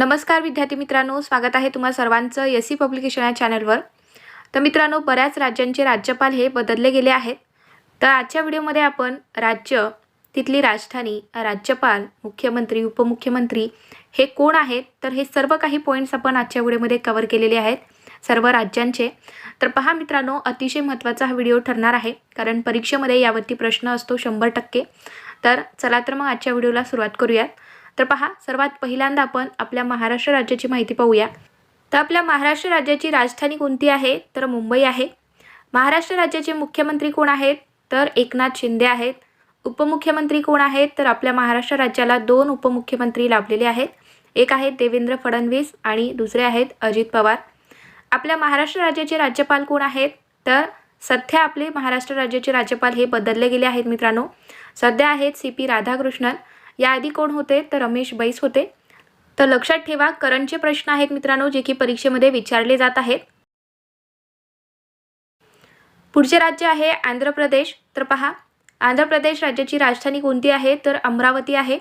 नमस्कार विद्यार्थी मित्रांनो स्वागत आहे तुम्हा सर्वांचं एस सी पब्लिकेशन या चॅनलवर. तर मित्रांनो बऱ्याच राज्यांचे राज्यपाल हे बदलले गेले आहेत. तर आजच्या व्हिडिओमध्ये आपण राज्य तिथली राजधानी राज्यपाल मुख्यमंत्री उपमुख्यमंत्री हे कोण आहेत? तर हे सर्व काही पॉईंट्स आपण आजच्या व्हिडिओमध्ये कवर केलेले आहेत सर्व राज्यांचे. तर पहा मित्रांनो अतिशय महत्त्वाचा हा व्हिडिओ ठरणार आहे कारण परीक्षेमध्ये यावरती प्रश्न असतो शंभर टक्के. तर चला तर मग आजच्या व्हिडिओला सुरुवात करूयात. तर पहा सर्वात पहिल्यांदा आपण आपल्या महाराष्ट्र राज्याची माहिती पाहूया. तर आपल्या महाराष्ट्र राज्याची राजधानी कोणती आहे? तर मुंबई आहे. महाराष्ट्र राज्याचे मुख्यमंत्री कोण आहेत? तर एकनाथ शिंदे आहेत. उपमुख्यमंत्री कोण आहेत? तर आपल्या महाराष्ट्र राज्याला दोन उपमुख्यमंत्री लाभलेले आहेत. एक आहेत देवेंद्र फडणवीस आणि दुसरे आहेत अजित पवार. आपल्या महाराष्ट्र राज्याचे राज्यपाल कोण आहेत? तर सध्या आपले महाराष्ट्र राज्याचे राज्यपाल हे बदलले गेले आहेत मित्रांनो. सध्या आहेत सी पी राधाकृष्णन. याआधी कोण होते? तर रमेश बैस होते. तर लक्षात ठेवा करंटचे प्रश्न आहेत मित्रांनो जे की परीक्षेमध्ये विचारले जात आहेत. पुढचे राज्य आहे आंध्र प्रदेश. तर पहा आंध्र प्रदेश राज्याची राजधानी कोणती आहे? तर अमरावती आहे.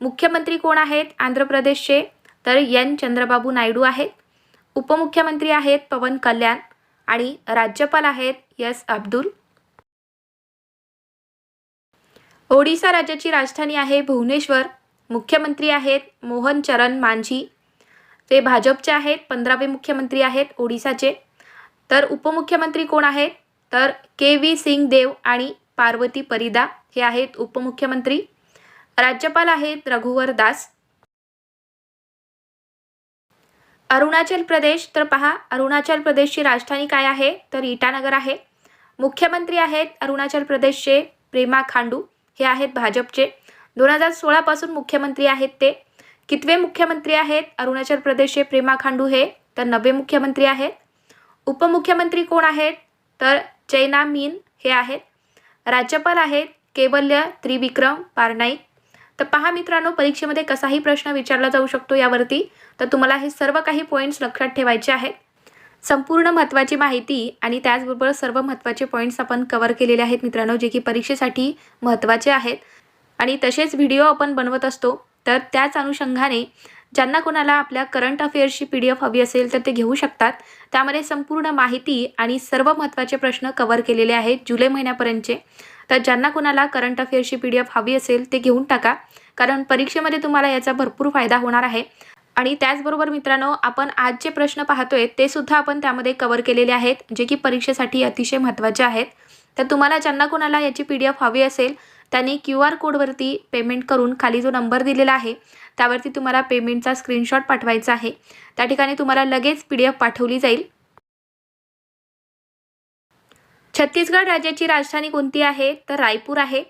मुख्यमंत्री कोण आहेत? आंध्र प्रदेशचे. तर एन. चंद्रबाबू नायडू आहेत. उपमुख्यमंत्री आहेत पवन कल्याण आणि राज्यपाल आहेत यस अब्दुल ओडिसा राज्याची राजधानी आहे भुवनेश्वर. मुख्यमंत्री आहेत मोहन चरण मांझी. ते भाजपचे आहेत पंधरावे मुख्यमंत्री आहेत ओडिसाचे. तर उपमुख्यमंत्री कोण आहेत? तर के व्ही सिंग देव आणि पार्वती परिदा हे आहेत उपमुख्यमंत्री. राज्यपाल आहेत रघुवर दास. अरुणाचल प्रदेश तर पहा अरुणाचल प्रदेशची राजधानी काय आहे? तर इटानगर आहे. मुख्यमंत्री आहेत अरुणाचल प्रदेशचे प्रेमा खांडू. हे आहेत भाजपचे. दोन हजार सोळापासून मुख्यमंत्री आहेत ते. कितवे मुख्यमंत्री आहेत? अरुणाचल प्रदेशचे प्रेमा खांडू हे तर नवे मुख्यमंत्री आहेत. उपमुख्यमंत्री कोण आहेत? तर चैना मीन हे आहेत. राज्यपाल आहेत केवल्य त्रिविक्रम पारनाईक. तर पहा मित्रांनो परीक्षेमध्ये कसाही प्रश्न विचारला जाऊ शकतो यावरती. तर तुम्हाला हे सर्व काही पॉईंट्स लक्षात ठेवायचे आहेत. संपूर्ण महत्त्वाची माहिती आणि त्याचबरोबर सर्व महत्त्वाचे पॉईंट्स आपण कवर केलेले आहेत मित्रांनो जे की परीक्षेसाठी महत्त्वाचे आहेत. आणि तसेच व्हिडिओ आपण बनवत असतो तर त्याच अनुषंगाने ज्यांना कोणाला आपल्या करंट अफेअर्सची पी डी एफ हवी असेल तर ते घेऊ शकतात. त्यामध्ये संपूर्ण माहिती आणि सर्व महत्त्वाचे प्रश्न कवर केलेले आहेत जुलै महिन्यापर्यंतचे. तर ज्यांना कोणाला करंट अफेअर्सची पी डी एफ हवी असेल ते घेऊन टाका. कारण परीक्षेमध्ये तुम्हाला याचा भरपूर फायदा होणार आहे. आणि त्याचबरोबर मित्रांनो आपण आज जे प्रश्न पाहतोय ते सुद्धा आपण त्यामध्ये कवर केलेले आहेत जे की परीक्षेसाठी अतिशय महत्त्वाचे आहेत. तर तुम्हाला ज्यांना कोणाला याची पी डी एफ हवी असेल त्यांनी क्यू आर कोडवरती पेमेंट करून खाली जो नंबर दिलेला आहे त्यावरती तुम्हाला पेमेंटचा स्क्रीनशॉट पाठवायचा आहे. त्या ठिकाणी तुम्हाला लगेच पी डी एफ पाठवली जाईल. छत्तीसगड राज्याची राजधानी कोणती आहे? तर रायपूर आहे.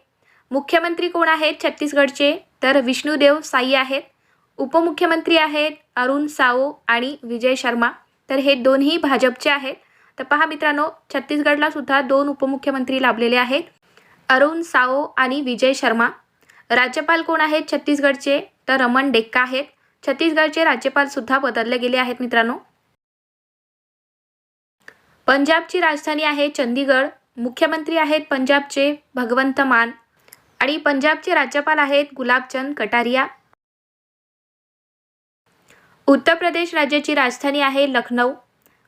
मुख्यमंत्री कोण आहेत? छत्तीसगडचे. तर विष्णुदेव साई आहेत. उपमुख्यमंत्री आहेत अरुण साओ आणि विजय शर्मा. तर हे दोन्ही भाजपचे आहेत. तर पहा मित्रांनो छत्तीसगडला सुद्धा दोन उपमुख्यमंत्री लाभलेले आहेत. अरुण साओ आणि विजय शर्मा. राज्यपाल कोण आहेत? छत्तीसगडचे. तर रमण डेक्का आहेत. छत्तीसगडचे राज्यपाल सुद्धा बदलले गेले आहेत मित्रांनो. पंजाबची राजधानी आहे चंदीगड. मुख्यमंत्री आहेत पंजाबचे भगवंत मान. आणि पंजाबचे राज्यपाल आहेत गुलाबचंद कटारिया. उत्तर प्रदेश राज्याची राजधानी आहे लखनौ.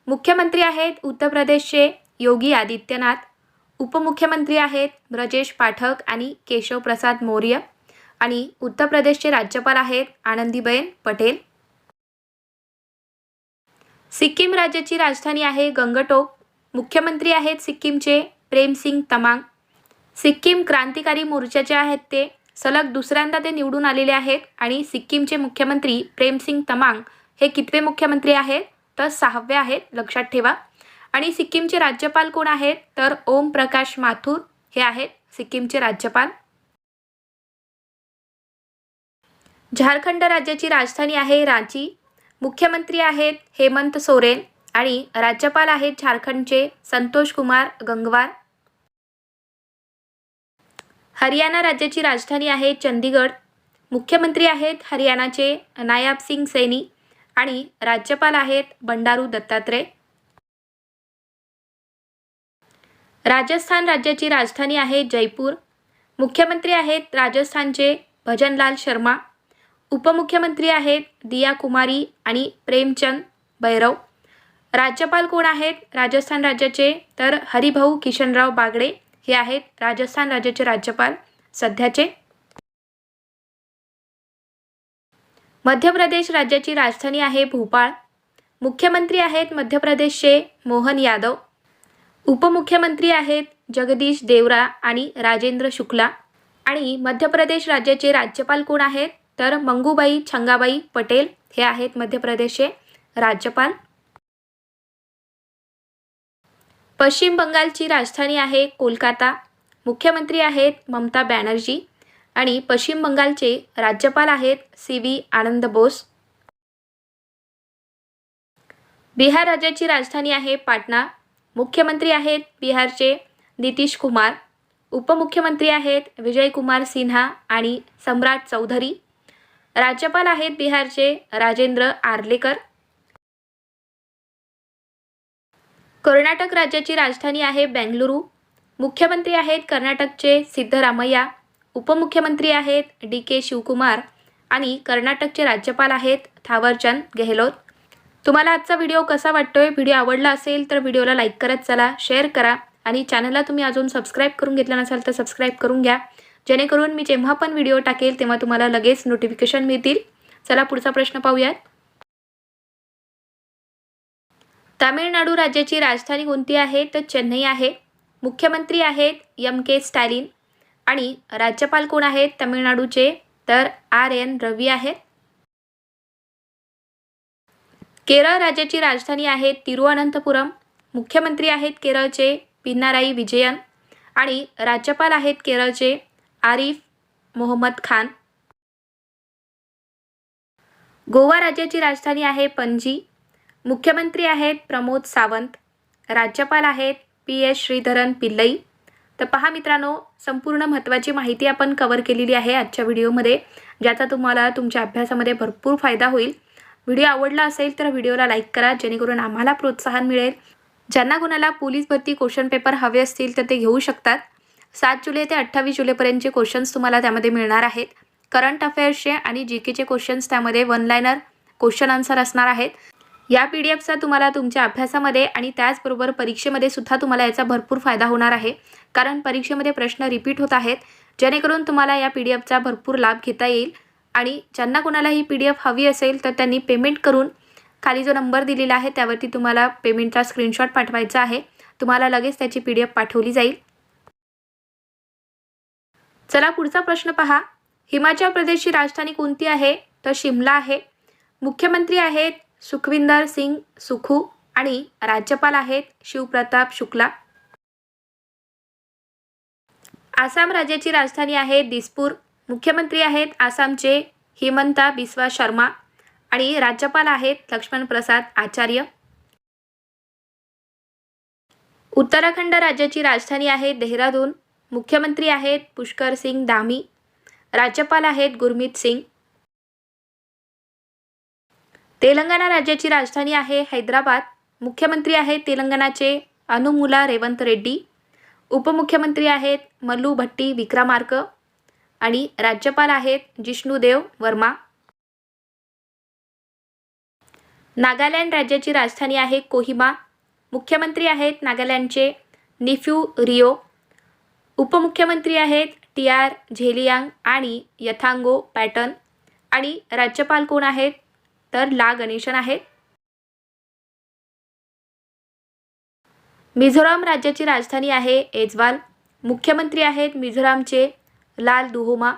मुख्यमंत्री आहेत उत्तर प्रदेशचे योगी आदित्यनाथ. उपमुख्यमंत्री आहेत ब्रजेश पाठक आणि केशव प्रसाद मौर्य. आणि उत्तर प्रदेशचे राज्यपाल आहेत आनंदीबेन पटेल. सिक्कीम राज्याची राजधानी आहे गंगटोक. मुख्यमंत्री आहेत सिक्कीमचे प्रेमसिंग तमांग. सिक्कीम क्रांतिकारी मोर्चाचे आहेत ते सलग दुसऱ्यांदा ते निवडून आलेले आहेत आणि सिक्कीमचे मुख्यमंत्री प्रेमसिंग तमांग हे कितवे मुख्यमंत्री आहेत? तर सहावे आहेत लक्षात ठेवा. आणि सिक्कीमचे राज्यपाल कोण आहेत? तर ओम प्रकाश माथुर हे आहेत सिक्कीमचे राज्यपाल. झारखंड राज्याची राजधानी आहे रांची. मुख्यमंत्री आहेत हेमंत सोरेन आणि राज्यपाल आहेत झारखंडचे संतोष कुमार गंगवार. हरियाणा राज्याची राजधानी आहे चंदीगड. मुख्यमंत्री आहेत हरियाणाचे नायाब सिंग सैनी आणि राज्यपाल आहेत बंडारू दत्तात्रय. राजस्थान राज्याची राजधानी आहे जयपूर. मुख्यमंत्री आहेत राजस्थानचे भजनलाल शर्मा. उपमुख्यमंत्री आहेत दिया कुमारी आणि प्रेमचंद भैरव. राज्यपाल कोण आहेत? राजस्थान राज्याचे तर हरिभाऊ किशनराव बागडे. हे आहेत राजस्थान राज्याचे राज्यपाल सध्याचे मध्य प्रदेश राज्याची राजधानी आहे भोपाळ. मुख्यमंत्री आहेत मध्य प्रदेशचे मोहन यादव. उपमुख्यमंत्री आहेत जगदीश देवरा आणि राजेंद्र शुक्ला. आणि मध्य प्रदेश राज्याचे राज्यपाल कोण आहेत? तर मंगूबाई छंगाबाई पटेल हे आहेत मध्य प्रदेशचे राज्यपाल. पश्चिम बंगालची राजधानी आहे कोलकाता. मुख्यमंत्री आहेत ममता बॅनर्जी आणि पश्चिम बंगालचे राज्यपाल आहेत सी व्ही आनंद बोस. बिहार राज्याची राजधानी आहे पाटणा. मुख्यमंत्री आहेत बिहारचे नितीश कुमार. उपमुख्यमंत्री आहेत विजय कुमार सिन्हा आणि सम्राट चौधरी. राज्यपाल आहेत बिहारचे राजेंद्र आर्लेकर. कर्नाटक राज्याची राजधानी आहे बेंगलुरू. मुख्यमंत्री आहेत कर्नाटकचे सिद्धरामय्या. उपमुख्यमंत्री आहेत डी के शिवकुमार आणि कर्नाटकचे राज्यपाल आहेत थावरचंद गेहलोत. तुम्हाला आजचा व्हिडिओ कसा वाटतोय व्हिडिओ आवडला असेल तर व्हिडिओला लाईक करत चला शेअर करा आणि चॅनलला तुम्ही अजून सबस्क्राईब करून घेतलं नसाल तर सबस्क्राईब करून घ्या. जेणेकरून मी जेव्हा पण व्हिडिओ टाकेल तेव्हा तुम्हाला लगेच नोटिफिकेशन मिळतील. चला पुढचा प्रश्न पाहूयात. तामिळनाडू राज्याची राजधानी कोणती आहे? तर चेन्नई आहे. मुख्यमंत्री आहेत यम के स्टॅलिन. आणि राज्यपाल कोण आहेत? तमिळनाडूचे तर आर एन रवी आहेत. केरळ राज्याची राजधानी आहे तिरुअनंतपुरम. मुख्यमंत्री आहेत केरळचे पिनाराई विजयन. आणि राज्यपाल आहेत केरळचे आरिफ मोहम्मद खान. गोवा राज्याची राजधानी आहे पणजी. मुख्यमंत्री आहेत प्रमोद सावंत राज्यपाल आहेत पी एस श्रीधरन पिल्लई. तर पहा मित्रांनो संपूर्ण महत्त्वाची माहिती आपण कवर केलेली आहे आजच्या व्हिडिओमध्ये ज्याचा तुम्हाला तुमच्या अभ्यासामध्ये भरपूर फायदा होईल. व्हिडिओ आवडला असेल तर व्हिडिओला लाईक करा जेणेकरून आम्हाला प्रोत्साहन मिळेल. ज्यांना कोणाला पोलीस भरती क्वेश्चन पेपर हवे असतील तर ते घेऊ शकतात. सात जुलै ते अठ्ठावीस जुलैपर्यंतचे क्वेश्चन्स तुम्हाला त्यामध्ये मिळणार आहेत. करंट अफेअर्सचे आणि जी केचे क्वेश्चन्स त्यामध्ये वन लायनर क्वेश्चन आन्सर असणार आहेत. या पी डी एफचा तुम्हाला तुमच्या अभ्यासामध्ये आणि त्याचबरोबर परीक्षेमध्ये सुद्धा तुम्हाला याचा भरपूर फायदा होणार आहे. कारण परीक्षेमध्ये प्रश्न रिपीट होत आहेत. जेणेकरून तुम्हाला या पी डी एफचा भरपूर लाभ घेता येईल. आणि ज्यांना कोणाला ही पी डी एफ हवी असेल तर त्यांनी पेमेंट करून खाली जो नंबर दिलेला आहे त्यावरती तुम्हाला पेमेंटचा स्क्रीनशॉट पाठवायचा आहे. तुम्हाला लगेच त्याची पी डी एफ पाठवली जाईल. चला पुढचा प्रश्न पहा. हिमाचल प्रदेशची राजधानी कोणती आहे? तर शिमला आहे. मुख्यमंत्री आहेत सुखविंदर सिंग सुखू आणि राज्यपाल आहेत शिवप्रताप शुक्ला. आसाम राज्याची राजधानी आहे दिसपूर. मुख्यमंत्री आहेत आसामचे हिमंता बिस्वा शर्मा आणि राज्यपाल आहेत लक्ष्मण प्रसाद आचार्य. उत्तराखंड राज्याची राजधानी आहे देहरादून. मुख्यमंत्री आहेत पुष्कर सिंग धामी. राज्यपाल आहेत गुरमीत सिंग. तेलंगणा राज्याची राजधानी आहे हैदराबाद. मुख्यमंत्री आहेत तेलंगणाचे अनुमुला रेवंत रेड्डी. उपमुख्यमंत्री आहेत मल्लू भट्टी विक्रमार्क. आणि राज्यपाल आहेत जिष्णुदेव वर्मा. नागालँड राज्याची राजधानी आहे कोहिमा. मुख्यमंत्री आहेत नागालँडचे निफ्यू रिओ. उपमुख्यमंत्री आहेत टी आर झेलियांग आणि यथांगो पॅटर्न. आणि राज्यपाल कोण आहेत? तर ला गणेशन आहेत मिझोराम राज्याची राजधानी आहे एजवाल मुख्यमंत्री आहेत मिझोरामचे लाल दुहोमा.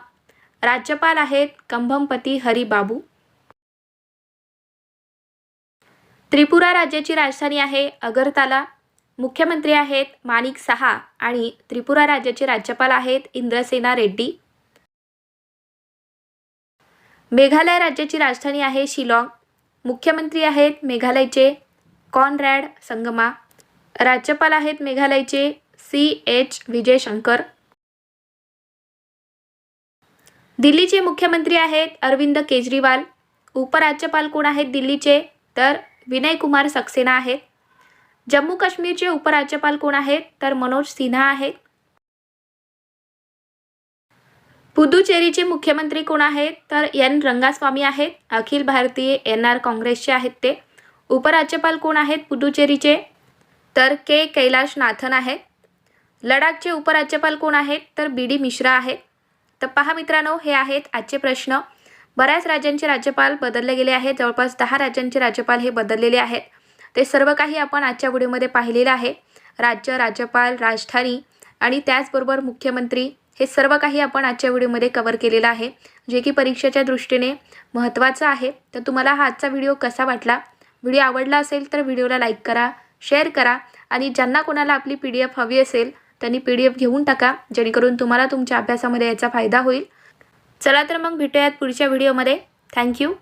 राज्यपाल आहेत कंभमपती हरी बाबू त्रिपुरा राज्याची राजधानी आहे अगरताला. मुख्यमंत्री आहेत माणिक सहा आणि त्रिपुरा राज्याचे राज्यपाल आहेत इंद्रसेना रेड्डी. मेघालय राज्याची राजधानी आहे शिलाँग. मुख्यमंत्री आहेत मेघालयचे कॉनरॅड संगमा. राज्यपाल आहेत मेघालयचे सी एच विजय शंकर दिल्लीचे मुख्यमंत्री आहेत अरविंद केजरीवाल. उपराज्यपाल कोण आहेत दिल्लीचे? तर विनय कुमार सक्सेना आहेत. जम्मू काश्मीरचे उपराज्यपाल कोण आहेत? तर मनोज सिन्हा आहेत. पुदुचेरीचे मुख्यमंत्री कोण आहेत? तर एन. रंगास्वामी आहेत. अखिल भारतीय एन. आर. काँग्रेसचे आहेत ते. उपराज्यपाल कोण आहेत? पुदुचेरीचे. तर के. कैलाश नाथन आहेत. लडाखचे उपराज्यपाल कोण आहेत? तर बी. डी. मिश्रा आहेत. तर पहा मित्रांनो हे आहेत आजचे प्रश्न. बऱ्याच राज्यांचे राज्यपाल बदलले गेले आहेत. जवळपास दहा राज्यांचे राज्यपाल हे बदललेले आहेत. ते सर्व काही आपण आजच्या व्हिडिओमध्ये पाहिलेलं आहे. राज्य राज्यपाल राजधानी आणि त्याचबरोबर मुख्यमंत्री हे सर्व काही आपण आजच्या व्हिडिओमध्ये कवर केलेलं आहे. जे की परीक्षेच्या दृष्टीने महत्त्वाचं आहे. तर तुम्हाला हा आजचा व्हिडिओ कसा वाटला? व्हिडिओ आवडला असेल तर व्हिडिओला लाईक करा शेअर करा आणि ज्यांना कोणाला आपली पी डी एफ हवी असेल त्यांनी पी डी एफ घेऊन टाका. जेणेकरून तुम्हाला तुमच्या अभ्यासामध्ये याचा फायदा होईल. चला तर मग भेटूयात पुढच्या व्हिडिओमध्ये. थँक्यू